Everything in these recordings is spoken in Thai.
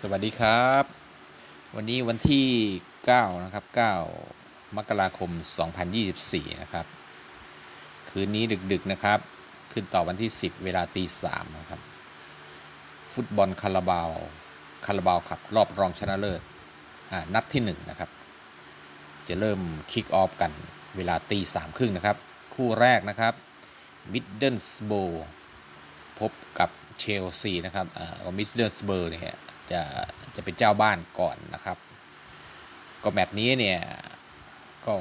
สวัสดีครับ วันนี้วันที่ 9 นะครับ 9 มกราคม 2024 นะครับ คืนนี้ดึก ๆ นะครับ ขึ้นต่อวันที่ 10 เวลาตี3นะครับ ฟุตบอลคาราบาวคาราบาวขับ รอบรองชนะเลิศอ่านัดที่ 1 นะครับ จะเริ่มคิกออฟกันเวลาตีสามครึ่งนะครับ คู่แรกนะครับมิดเดิลสโบพบกับเชลซีนะครับอ่ามิดเดิลสเบอร์เนี่ย จะจะเป็นเจ้าบ้านก่อนนะครับ ก็แมตช์นี้เนี่ยก็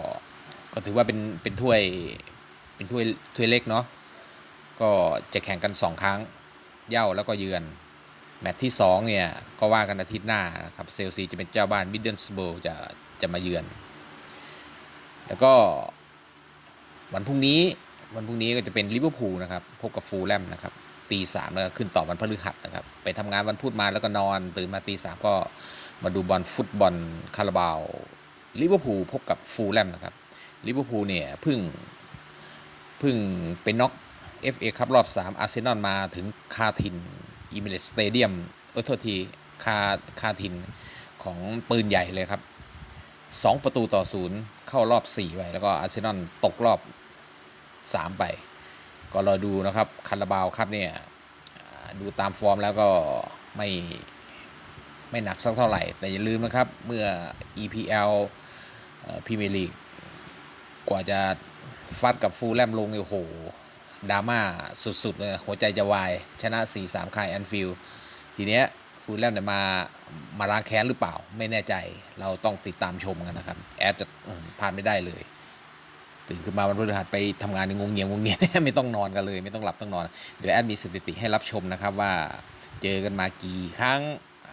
ก็ถือว่าเป็นเป็นถ้วยเป็นถ้วยถ้วยเล็กเนาะก็จะแข่งกัน 2 ครั้งเย่าแล้วก็เยือน แมตช์ที่ 2 เนี่ย ก็ว่ากันอาทิตย์หน้านะครับเซลซีจะเป็นเจ้าบ้านมิดเดิลสโบรจะจะมาเยือน แล้วก็วันพรุ่งนี้วันพรุ่งนี้ก็จะเป็นลิเวอร์พูลนะครับพบกับฟูลแลมนะครับ ตีสามแล้วก็ขึ้นต่อวันพฤหัสนะครับ ไปทำงานวันพุธมาแล้วก็นอน ตื่นมาตีสามก็มาดูบอลฟุตบอลคาราบาวลิเวอร์พูลพบกับฟูลแลมนะครับลิเวอร์พูลเนี่ยเพิ่งเพิ่งเป็นน็อก FA ครับรอบ 3 อาร์เซนอลมาถึงคาทินอิมิเลสสเตเดียมเออโทษทีคาคาทินของปืนใหญ่เลยครับ 2 ประตูต่อศูนย์เข้ารอบ 4 ไป แล้วก็อาร์เซนอลตกรอบ 3 ไป ก็รอดูนะครับคาราบาวครับเนี่ยดูตามฟอร์มแล้วก็ไม่ไม่หนักสักเท่าไหร่ แต่อย่าลืมนะครับเมื่อ EPL พรีเมียร์ลีกกว่าจะฟัดกับฟูลแลมลงเนี่ยโอ้โหดราม่าสุดๆเลยหัวใจจะวาย ชนะ 4-3 คายแอนฟิลทีเนี้ยฟูลแลมเนี่ยมามาล้างแค้นหรือเปล่า ไม่แน่ใจเราต้องติดตามชมกันนะครับ แอดจะพลาดไม่ได้เลย ตื่นขึ้นมาวันพฤหัสไปทำงานในงงเงียงงงเงียไม่ต้องนอนกันเลย ไม่ต้องหลับต้องนอน เดี๋ยวแอดมีสถิติให้รับชมนะครับว่าเจอกันมากี่ครั้ง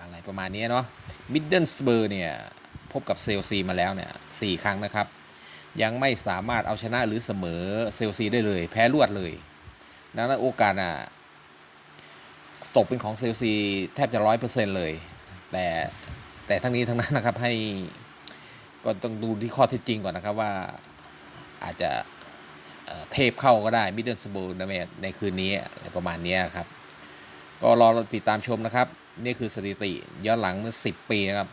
อะไรประมาณนี้เนาะมิดเดิลสเบอร์เนี่ยพบกับเซลซีมาแล้วเนี่ยสี่ครั้งนะครับ ยังไม่สามารถเอาชนะหรือเสมอเซลซีได้เลย แพ้รวดเลยดังนั้นโอกาสอะตกเป็นของเซลซีแทบจะร้อยเปอร์เซ็นต์เลย แต่แต่ทั้งนี้ทั้งนั้นนะครับให้ก็ต้องดูที่ข้อเท็จจริงก่อนนะครับว่า อาจจะเเทพเข้าก็ได้มิดเดิลสบูในในคืนนี้อะไรประมาณนี้ครับ ก็รอติดตามชมนะครับ นี่คือสถิติย้อนหลังเมื่อ 10 ปีนะครับ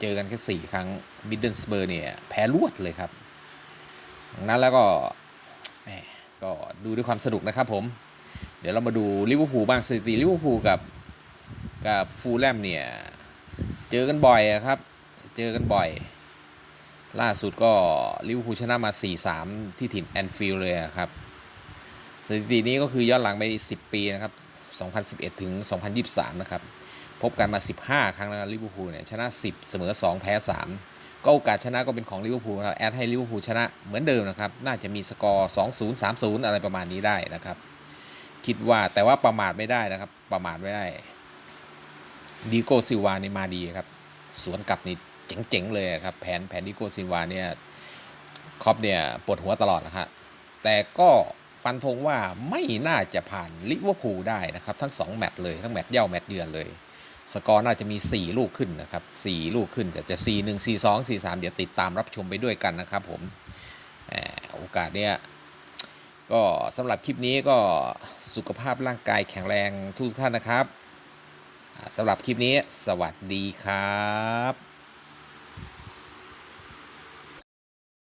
เจอกันแค่ 4 ครั้งมิดเดิลสเบอร์เนี่ยแพ้รวดเลยครับนั้นแล้วก็ก็ดูด้วยความสนุกนะครับผม เดี๋ยวเรามาดูลิเวอร์พูลบ้างสถิติลิเวอร์พูลกับกับฟูลแลมเนี่ย เจอกันบ่อยครับ เจอกันบ่อย ล่าสุดก็ลิเวอร์พูลชนะมา 4-3 ที่ถิ่นแอนฟิลด์เลยครับสถิตินี้ก็คือย้อนหลังไป 10 ปีนะครับ 2011 ถึง 2023 นะครับ พบกันมา 15 ครั้งแล้วลิเวอร์พูลเนี่ยชนะ 10 เสมอ 2 แพ้ 3 ก็โอกาสชนะก็เป็นของลิเวอร์พูลนะครับแอดให้ลิเวอร์พูลชนะเหมือนเดิมนะครับ น่าจะมีสกอร์ 2-0 3-0 อะไรประมาณนี้ได้นะครับ คิดว่าแต่ว่าประมาทไม่ได้นะครับ ประมาทไม่ได้ดีโกซิวานี่มาดีครับ สวนกลับนี่ เจ๋งๆเลยครับ แผนแผนดีโกซิลวาเนี่ยคอปเนี่ยปวดหัวตลอดนะฮะแต่ก็ฟันธงว่าไม่น่าจะผ่านลิเวอร์พูลได้นะครับ ทั้ง 2 แมตช์เลย ทั้งแมตช์เย่าแมตช์เยือนเลย สกอร์น่าจะมี 4 ลูกขึ้นนะครับ4ลูกขึ้นจะจะ 4 1 4 2 4 3 เดี๋ยวติดตามรับชมไปด้วยกันนะครับผมโอกาสเนี่ยก็สำหรับคลิปนี้ก็สุขภาพร่างกายแข็งแรงทุกท่านนะครับสำหรับคลิปนี้สวัสดีครับ